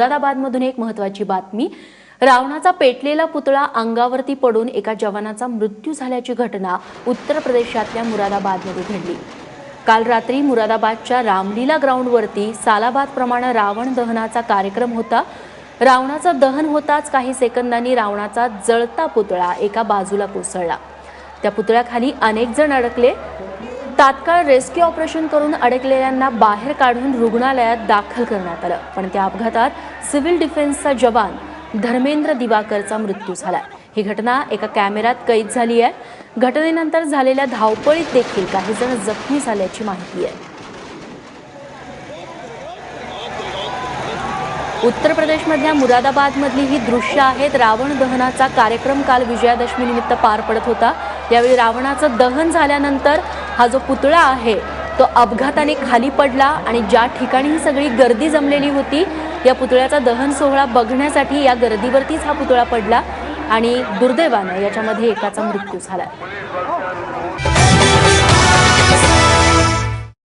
मुरादाबादमधून एक महत्वाची बातमी. रावणाचा पेटलेला पुतळा अंगावरती पडून एका जवानाचा मृत्यू झाल्याची घटना उत्तर प्रदेशातल्या मुरादाबादमध्ये घडली. काल रात्री मुरादाबादच्या रामलीला ग्राउंडवरती सालाबादप्रमाणे रावण दहनाचा कार्यक्रम होता. रावणाचं दहन होताच काही सेकंदांनी रावणाचा जळता पुतळा एका बाजूला कोसळला. त्या पुतळ्याखाली अनेक जण अडकले. तात्काळ रेस्क्यू ऑपरेशन करून अडकलेल्यांना बाहेर काढून रुग्णालयात दाखल करण्यात आलं. पण त्या अपघातात सिव्हिल डिफेन्सचा जवान धर्मेंद्र दिवाकरचा मृत्यू झाला ही घटना एका कॅमेऱ्यात कैद झाली आहे. घटनेनंतर झालेल्या धावपळीत देखील काही जण जखमी झाल्याची माहिती आहे. उत्तर प्रदेशमधल्या मुरादाबादमधली ही दृश्य आहेत. रावण दहनाचा कार्यक्रम काल विजयादशमी निमित्त पार पडत होता. यावेळी रावणाचं दहन झाल्यानंतर हा जो पुतळा आहे तो अपघाताने खाली पडला आणि ज्या ठिकाणी ही सगळी गर्दी जमलेली होती या पुतळ्याचा दहन सोहळा बघण्यासाठी या गर्दीवरतीच हा पुतळा पडला आणि दुर्दैवानं याच्यामध्ये एकाचा मृत्यू झाला.